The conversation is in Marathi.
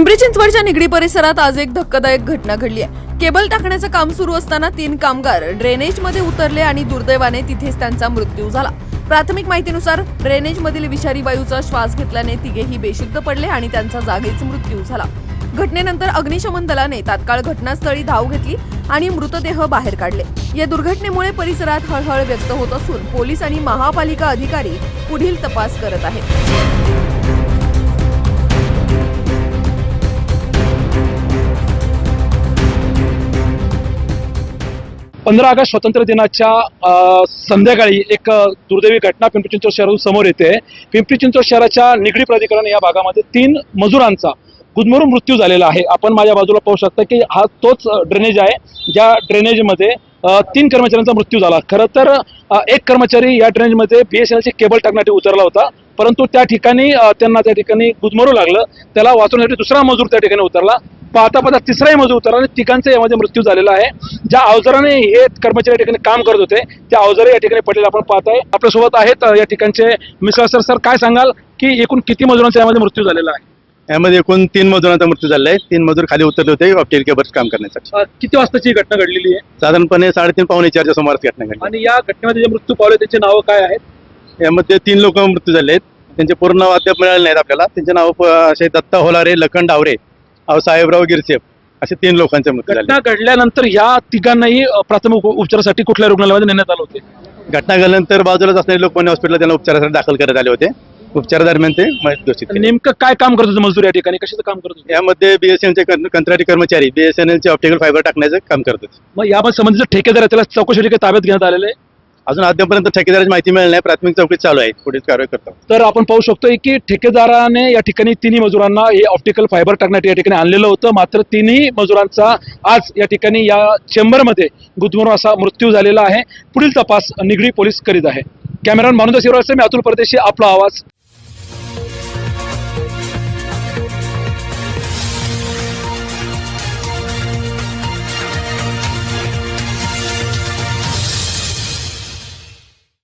पिंपरी चिंचवडच्या निगडी परिसरात आज एक धक्कादायक घटना घडली आहे. केबल टाकण्याचं काम सुरू असताना तीन कामगार ड्रेनेजमध्ये उतरले आणि दुर्दैवाने तिथेच त्यांचा मृत्यू झाला. प्राथमिक माहितीनुसार ड्रेनेजमधील विषारी वायूचा श्वास घेतल्याने तिघेही बेशुद्ध पडले आणि त्यांचा जागीच मृत्यू झाला. घटनेनंतर अग्निशमन दलाने तात्काळ घटनास्थळी धाव घेतली आणि मृतदेह बाहेर काढले. या दुर्घटनेमुळे परिसरात हळहळ व्यक्त होत असून पोलीस आणि महापालिका अधिकारी पुढील तपास करत आहेत. पंधरा ऑगस्ट स्वातंत्र्य दिनाच्या संध्याकाळी एक दुर्दैवी घटना पिंपरी चिंचवड शहरातून समोर येते. पिंपरी चिंचवड शहराच्या निगडी प्राधिकरण या भागामध्ये तीन मजुरांचा गुदमरून मृत्यू झालेला आहे. आपण माझ्या बाजूला पाहू शकता की हा तोच ड्रेनेज आहे ज्या ड्रेनेजमध्ये तीन कर्मचाऱ्यांचा मृत्यू झाला. खरं तर एक कर्मचारी या ड्रेनेजमध्ये बी एस एनचे केबल टाकण्यासाठी उतरला होता परंतु त्या ठिकाणी त्यांना त्या ठिकाणी गुदमरू लागलं. त्याला वाचवण्यासाठी दुसरा मजूर त्या ठिकाणी उतरला. पाहता पाहता तिसराही मजूर उतरला आणि तिघांचा यामध्ये मृत्यू झालेला आहे. ज्या अवजाराने हे कर्मचारी या ठिकाणी काम करत होते त्या अवजारे या ठिकाणी पडलेले आपण पाहताय. आपल्यासोबत आहेत या ठिकाणचे मिस्टर सर. सर काय सांगाल की एकूण किती मजुरांचा यामध्ये मृत्यू झालेला आहे? यामध्ये एकूण तीन मजुरांचा मृत्यू झाला आहे. तीन मजूर खाली उतरले होते ऑप्टिकल केबल काम करण्यासाठी. किती वाजताची ही घटना घडलेली आहे? साधारणपणे साडेतीन पावणे चारच्या सुमारास घटना घडली. आणि या घटनेमध्ये जे मृत्यू पावले त्याचे नावं काय आहेत? यामध्ये तीन लोक मृत्यू झाले आहेत त्यांचे पूर्ण नाव अद्याप मिळाले नाहीत आपल्याला. त्यांचे नाव असे दत्ता होलारे लखन डावरे अहो साहेबराव गिरसेप असे तीन लोकांचे मृत्यू झाले. घटना घडल्यानंतर या तिघांनाही अ, प्राथमिक उप- उपचारासाठी कुठल्या रुग्णालयामध्ये नेण्यात आलं होते? घटना घडल्यानंतर बाजूलाच असणारे लोकमान्य हॉस्पिटलला त्यांना उपचारासाठी दाखल करण्यात आले होते. उपचार दरम्यान ते मयत घोषित आणि केले. नेमकं काय काम करत होते मजदूर या ठिकाणी? कशाचं काम करत होते? यामध्ये बीएसएनचे कंत्राटी कर्मचारी बीएसएनएलचे ऑप्टिकल फायबर टाकण्याचं काम करत होते. मग यामध्ये संबंधित ठेकेदार आहे त्याला चौकशीसाठी काही ताब्यात घेण्यात आलेले आहे. अजून अद्यापर्यंत ठेकेदाराची माहिती मिळाली नाही. प्राथमिक चौकशी चालू आहे. पुढील कारवाई करतो. तर आपण पाहू शकतोय की ठेकेदाराने या ठिकाणी तिन्ही मजुरांना हे ऑप्टिकल फायबर टाकण्यासाठी या ठिकाणी आणलेलं होतं. मात्र तिन्ही मजुरांचा आज या ठिकाणी या चेंबरमध्ये गुदमरून असा मृत्यू झालेला आहे. पुढील तपास निगडी पोलीस करीत आहे. कॅमेरामॅन भानुदा शिवराज मी अतुल परदेशी. आपला आवाज.